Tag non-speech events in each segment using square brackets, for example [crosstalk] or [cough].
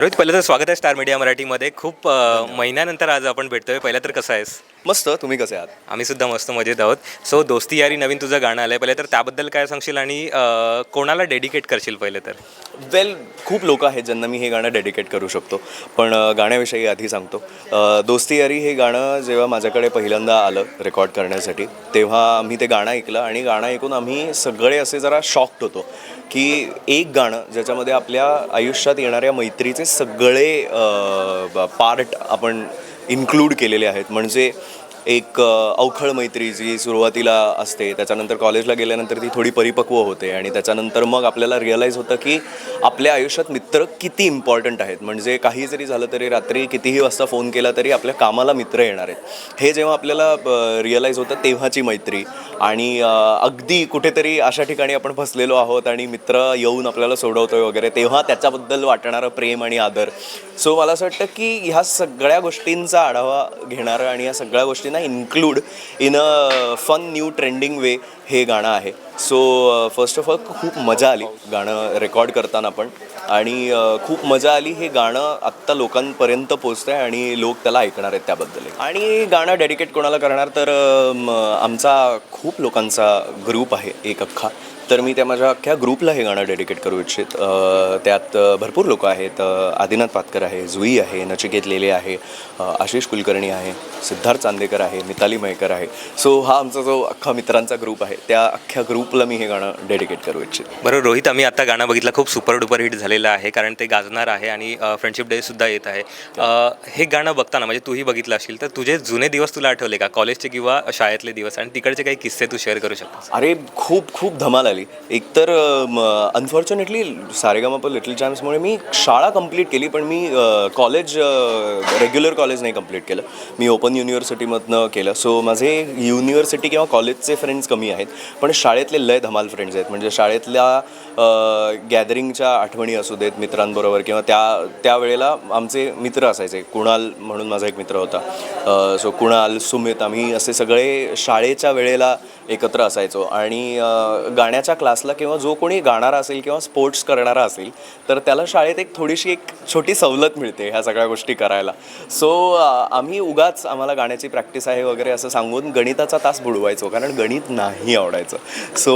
रोहित पहिलं तर स्वागत आहे स्टार मीडिया मराठीमध्ये. खूप अ, महिन्यानंतर आज आपण भेटतोय. पहिलं तर कसं आहेस? मस्त तुम्ही कसे आहात? आम्ही सुद्धा मस्त मजेत आहोत. सो दोस्ती यारी नवीन तुझं गाणं आलंय. पहिले तर त्याबद्दल काय सांगशील आणि अ, कोणाला डेडिकेट करशील पहिले तर? वेल खूप लोक आहेत ज्यांना मी हे गाणं डेडिकेट करू शकतो. पण अ, गाण्याविषयी आधी सांगतो. अ, दोस्ती यारी हे गाणं जेव्हा माझ्याकडे पहिल्यांदा आलं रेकॉर्ड करण्यासाठी तेव्हा आम्ही ते गाणं ऐकलं आणि गाणं ऐकून आम्ही सगळे असे जरा शॉक्ड होतो की एक गाणं ज्याच्यामध्ये आपल्या आयुष्यात येणाऱ्या मैत्रीचे सगळे पार्ट आपण इन्क्लूड केलेले आहेत. म्हणजे एक अवखळ मैत्री जी सुरुवातीला असते त्याच्यानंतर कॉलेजला गेल्यानंतर ती थोडी परिपक्व होते आणि त्याच्यानंतर मग आपल्याला रिअलाईज होतं की आपल्या आयुष्यात मित्र किती इम्पॉर्टंट आहेत. म्हणजे काही जरी झालं तरी रात्री कितीही वाजता फोन केला तरी आपल्या कामाला मित्र येणार आहेत. हे जेव्हा आपल्याला रिअलाईज होतं तेव्हाची मैत्री. आणि अगदी कुठेतरी अशा ठिकाणी आपण फसलेलो आहोत आणि मित्र येऊन आपल्याला सोडवतोय वगैरे तेव्हा त्याच्याबद्दल वाटणारं प्रेम आणि आदर. सो मला असं वाटतं की ह्या सगळ्या गोष्टींचा आढावा घेणारं आणि या सगळ्या गोष्टी गोष्टींना include in a fun new trending way हे गाणं आहे. सो फर्स्ट ऑफ ऑल खूप मजा आली गाणं रेकॉर्ड करताना पण. आणि uh, खूप मजा आली हे गाणं आत्ता लोकांपर्यंत पोचतं आहे आणि लोक त्याला ऐकणार आहेत त्याबद्दल आणि गाणं डेडिकेट कोणाला करणार तर um, आमचा खूप लोकांचा ग्रुप आहे एक अख्खा. तर मी त्या माझ्या अख्ख्या ग्रुपला हे गाणं डेडिकेट करू इच्छित. Uh, त्यात uh, भरपूर लोक आहेत. आदिनाथ पातकर आहे जुई आहे नचिकेत लेले आहे आशिष कुलकर्णी आहे सिद्धार्थ चांदेकर आहे मिताली मयकर आहे. सो हा आमचा जो अख्खा मित्रांचा ग्रुप आहे त्या अख्ख्या ग्रुप ग्रुपला मी हे गाणं डेडिकेट करू इच्छित. बरं रोहित आम्ही आता गाणं बघितलं खूप सुपर डुपर हिट झालेलं आहे कारण ते गाजणार आहे आणि फ्रेंडशिप डे सुद्धा येत आहे. हे गाणं बघताना म्हणजे तूही बघितलं असशील तर तुझे जुने दिवस तुला आठवले का? कॉलेजचे किंवा शाळेतले दिवस आणि तिकडचे काही किस्से तू शेअर करू शकतो अरे खूप खूप धमाल आली. एकतर अनफॉर्च्युनेटली सारेगामाप लिटल चॅम्प्समुळे मी शाळा कंप्लीट केली पण मी कॉलेज रेग्युलर कॉलेज नाही कंप्लीट केलं. मी ओपन युनिव्हर्सिटीमधनं केलं. सो माझे युनिव्हर्सिटी किंवा कॉलेजचे फ्रेंड्स कमी आहेत. पण शाळेतले लय धमाल फ्रेंड्स आहेत. म्हणजे शाळेतल्या गॅदरिंगच्या आठवणी असू देत मित्रांबरोबर किंवा त्या त्यावेळेला आमचे मित्र असायचे. कुणाल म्हणून माझा एक मित्र होता. सो कुणाल सुमित आम्ही असे सगळे शाळेच्या वेळेला एकत्र असायचो. आणि गाण्याच्या क्लासला किंवा जो कोणी गाणारा असेल किंवा स्पोर्ट्स करणारा असेल तर त्याला शाळेत एक थोडीशी एक छोटी सवलत मिळते ह्या सगळ्या गोष्टी करायला. सो आम्ही उगाच आम्हाला गाण्याची प्रॅक्टिस आहे वगैरे असं सांगून गणिताचा तास बुडवायचो कारण गणित नाही आवडायचं. सो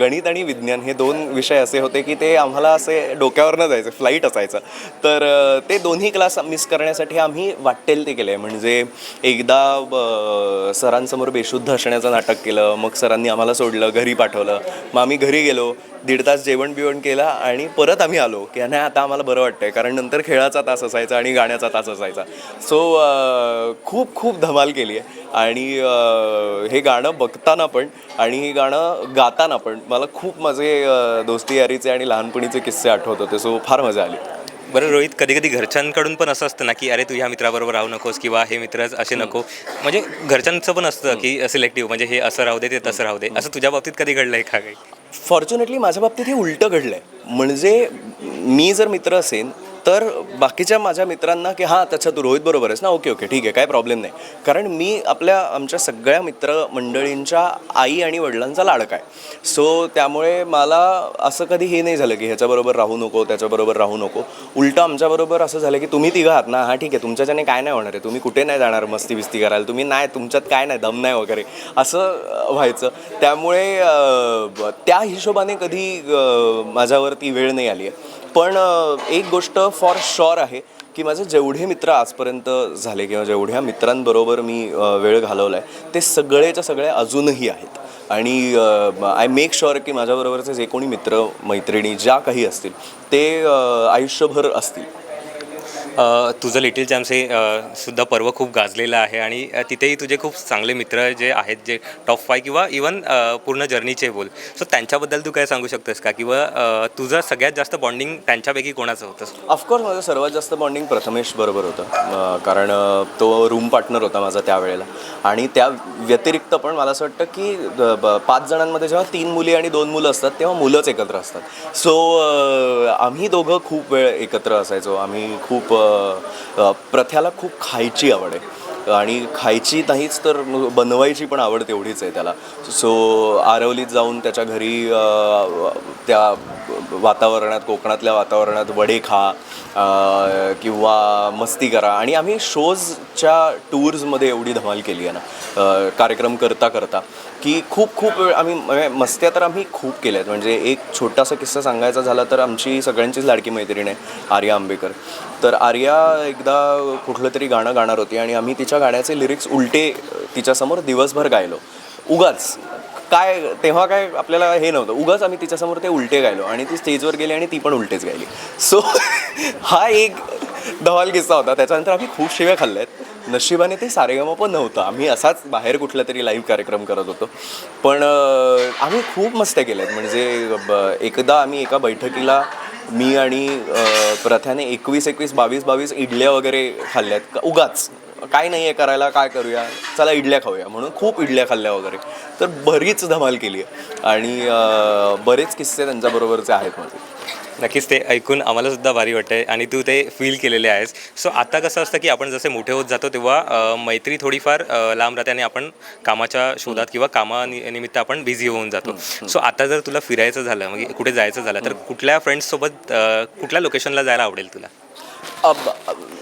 गणित आणि विज्ञान हे दोन विषय असे होते की ते आम्हाला असे डोक्यावरनं जायचं फ्लाईट असायचं. तर ते दोन्ही क्लास मिस करण्यासाठी आम्ही वाटेल ते केले. म्हणजे एकदा सरांसमोर बेशुद्ध असण्याचं नाटक केलं मग सरांनी आम्हाला सोडलं घरी पाठवलं. मग आम्ही घरी गेलो दीड तास जेवण बिवण केला आणि परत आम्ही आलो की नाही आता आम्हाला बरं वाटतंय कारण नंतर खेळाचा तास असायचा आणि गाण्याचा तास असायचा. सो खूप खूप धमाल केली आहे. आणि हे गाणं बघताना पण आणि हे गाणं गाताना पण मला खूप माझे दोस्ती यारीचे आणि लहानपणीचे किस्से आठवत होते. सो फार मजा आली. बरं रोहित कधी कधी घरच्यांकडून पण असं असतं ना की अरे तू ह्या मित्राबरोबर राहू नकोस किंवा हे मित्र असे नको. म्हणजे घरच्यांचं पण असतं की सिलेक्टिव्ह म्हणजे हे असं राहू दे ते तसं राहू दे. असं तुझ्या बाबतीत कधी घडलंय का काही? फॉर्च्युनेटली माझ्या बाबतीत हे उलटं घडलं आहे म्हणजे मी जर मित्र असेन तर बाकीच्या माझ्या मित्रांना की हां त्याच्या तू रोहित बरोबर आहेस ना? ओके ओके ठीक आहे काय प्रॉब्लेम नाही. कारण मी आपल्या आमच्या सगळ्या मित्रमंडळींच्या आई आणि वडिलांचा लाडका आहे. सो त्यामुळे मला असं कधी हे नाही झालं की ह्याच्याबरोबर राहू नको त्याच्याबरोबर राहू नको. उलटं आमच्याबरोबर असं झालं की तुम्ही तिघं आहात ना? हां ठीक आहे तुमच्याच्याने काय नाही होणार आहे. तुम्ही कुठे नाही जाणार मस्ती बिस्ती करायला? तुम्ही नाही तुमच्यात काय नाही दम नाही वगैरे. असं व्हायचं. त्यामुळे त्या हिशोबाने कधी माझ्यावरती वेळ नाही आली आहे. पण एक गोष्ट फॉर शॉर आहे की माझे जेवढे मित्र आजपर्यंत झाले किंवा जेवढ्या मित्रांबरोबर मी वेळ घालवला आहे ते सगळेच्या सगळे अजूनही आहेत. आणि आय मेक शुअर की माझ्याबरोबरचे जे कोणी मित्र मैत्रिणी ज्या काही असतील ते आयुष्यभर असतील. तुझं लिटिल चॅम्प्स हे सुद्धा पर्व खूप गाजलेलं आहे आणि तिथेही तुझे खूप चांगले मित्र जे आहेत जे टॉप फाय किंवा इवन पूर्ण जर्नीचे बोल. सो त्यांच्याबद्दल तू काय सांगू शकतेस का? किंवा तुझं सगळ्यात जास्त बॉन्डिंग त्यांच्यापैकी कोणाचं होतं? ऑफकोर्स माझं सर्वात जास्त बॉन्डिंग प्रथमेश बरोबर होतं. कारण तो रूम पार्टनर होता माझा त्यावेळेला. आणि त्या व्यतिरिक्त पण मला असं वाटतं की ब- पाच जणांमध्ये जेव्हा तीन मुली आणि दोन मुलं असतात तेव्हा मुलंच एकत्र असतात. सो आम्ही दोघं खूप वेळ एकत्र असायचो. आम्ही खूप प्रथ्याला खूप खायची आवड आहे. आणि खायची नाहीच तर बनवायची पण आवड तेवढीच आहे त्याला. सो आरवलीत जाऊन त्याच्या घरी त्या वातावरणात कोकणातल्या वातावरणात वडे खा किंवा मस्ती करा. आणि आम्ही शोजच्या टूर्समध्ये एवढी धमाल केली आहे ना कार्यक्रम करता करता की खूप खूप वेळ आम्ही म्हणजे मस्त्या तर आम्ही खूप केल्या आहेत म्हणजे एक छोटासा किस्सा सांगायचा झाला तर आमची सगळ्यांचीच लाडकी मैत्रीण आहे आर्या आंबेकर. तर आर्या एकदा कुठलं तरी गाणं गाणार होती आणि आम्ही तिच्या गाण्याचे लिरिक्स उलटे तिच्यासमोर दिवसभर गायलो. उगाच. काय तेव्हा काय आपल्याला हे नव्हतं. उगाच आम्ही तिच्यासमोर ते उलटे गायलो आणि ती स्टेजवर गेली आणि ती पण उलटेच गायली. सो [laughs] हा एक धवाल किस्सा होता. त्याच्यानंतर आम्ही खूप शिव्या खाल्ल्या आहेत नशिबाने ते सारेगमा पण नव्हतं. आम्ही असाच बाहेर कुठला तरी लाईव्ह कार्यक्रम करत होतो. पण आम्ही खूप मस्त्या केल्या आहेत म्हणजे ब- एकदा आम्ही एका बैठकीला मी आणि प्रथ्याने प्रथाने एकवीस एकवीस बावीस बावीस इडल्या वगैरे खाल्ल्यात. का- उगाच. काय नाही आहे करायला काय करूया? चला इडल्या खाऊया म्हणून खूप इडल्या खाल्ल्या वगैरे. तर बरीच धमाल केली आहे. आणि बरेच किस्से त्यांच्याबरोबरचे आहेत माझे. नक्कीच ते ऐकून आम्हाला सुद्धा भारी वाटतंय आणि तू ते फील केलेले आहेस. सो आता कसं असतं की आपण जसे मोठे होत जातो तेव्हा मैत्री थोडीफार लांब राहते आणि आपण कामाच्या शोधात किंवा कामानिमित्त आपण बिझी होऊन जातो. सो आता जर तुला फिरायचं झालं म्हणजे कुठे जायचं झालं तर कुठल्या फ्रेंड्ससोबत कुठल्या लोकेशनला जायला आवडेल तुला?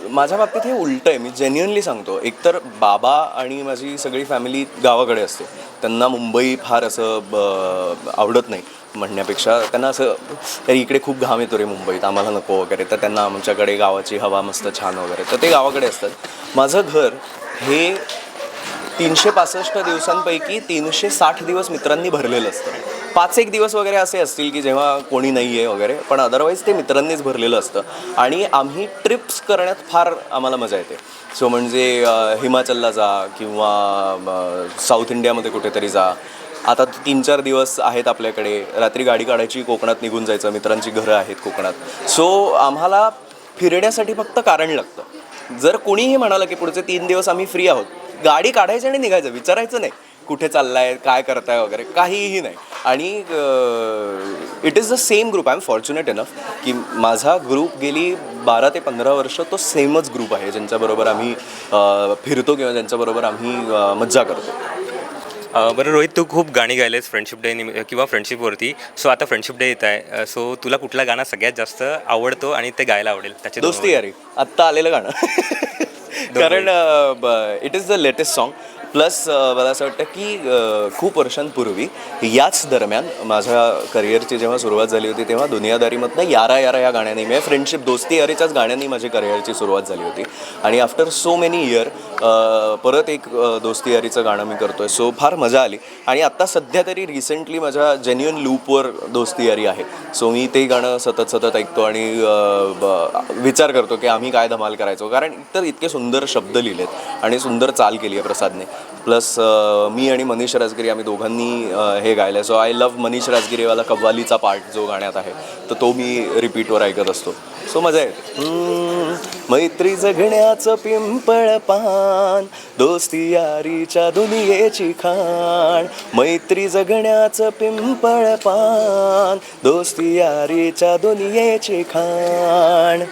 माझ्या बाबतीत हे उलट आहे. मी जेन्युअनली सांगतो. एकतर बाबा आणि माझी सगळी फॅमिली गावाकडे असते. त्यांना मुंबई फार असं ब- आवडत नाही म्हणण्यापेक्षा. त्यांना असं तरी इकडे खूप घाम येतो रे मुंबईत. आम्हाला नको वगैरे. तर त्यांना आमच्याकडे गावाची हवा मस्त छान वगैरे. तर ते गावाकडे असतात. माझं घर हे तीनशे पासष्ट दिवसांपैकी तीनशे साठ दिवस मित्रांनी भरलेलं असतं. पाच एक दिवस वगैरे असे असतील की जेव्हा कोणी नाही आहे वगैरे पण अदरवाईज ते मित्रांनीच भरलेलं असतं. आणि आम्ही ट्रिप्स करण्यात फार आम्हाला मजा येते. सो म्हणजे हिमाचलला जा किंवा साऊथ इंडियामध्ये कुठेतरी जा. आता तीन चार दिवस आहेत आपल्याकडे. रात्री गाडी काढायची कोकणात निघून जायचं. मित्रांची घरं आहेत कोकणात. सो आम्हाला फिरण्यासाठी फक्त कारण लागतं. जर कोणीही म्हणालं की पुढचे तीन दिवस आम्ही फ्री आहोत गाडी काढायची आणि निघायचं विचारायचं नाही. कुठे चाललाय काय करताय वगैरे काहीही नाही. आणि it is the same group I am fortunate enough की माझा ग्रुप गेली बारा ते पंधरा वर्ष तो सेमच ग्रुप आहे ज्यांच्याबरोबर आम्ही फिरतो किंवा ज्यांच्याबरोबर आम्ही मज्जा करतो. बरं रोहित तू खूप गाणी गायलेस फ्रेंडशिप डे निमि किंवा फ्रेंडशिपवरती सो आता फ्रेंडशिप डे येत आहे. सो तुला कुठला गाणं सगळ्यात जास्त आवडतो आणि ते गायला आवडेल? त्याचे दोस्ती यारी. आत्ता आलेलं गाणं. कारण it is the latest song plus मला असं वाटतं की खूप वर्षांपूर्वी याच दरम्यान माझ्या करिअरची जेव्हा सुरुवात झाली होती तेव्हा दुनियादारीमधनं यारा यारा या गाण्याने म्हणजे फ्रेंडशिप दोस्ती यारीच्याच गाण्याने माझी करिअरची सुरुवात झाली होती. आणि आफ्टर सो मेनी इयर परत एक दोस्ती यारीचं गाणं मी करतो आहे सो फार मजा आली. आणि आत्ता सध्या तरी रिसेंटली माझ्या जेन्युअन लूपवर दोस्ती यारी आहे. सो मी ते गाणं सतत सतत ऐकतो आणि ब- विचार करतो की आम्ही काय धमाल करायचो. कारण इतर इतके सुंदर शब्द लिहिलेत आणि सुंदर चाल केली आहे प्रसादने. प्लस मी आणि मनीष राजगिरी आम्ही दोघांनी हे गायलं so I love Manish Rajgiriwala कव्वालीचा part जो गाण्यात आहे तर तो मी रिपीटवर ऐकत असतो. सो मजा येते. मैत्री जगण्याचं पिंपळ पान दोस्ती यारीच्या दुनियेची खाण. मैत्री जगण्याचं पिंपळ पान दोस्ती यारीच्या दुनियेची खाण.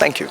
थँक्यू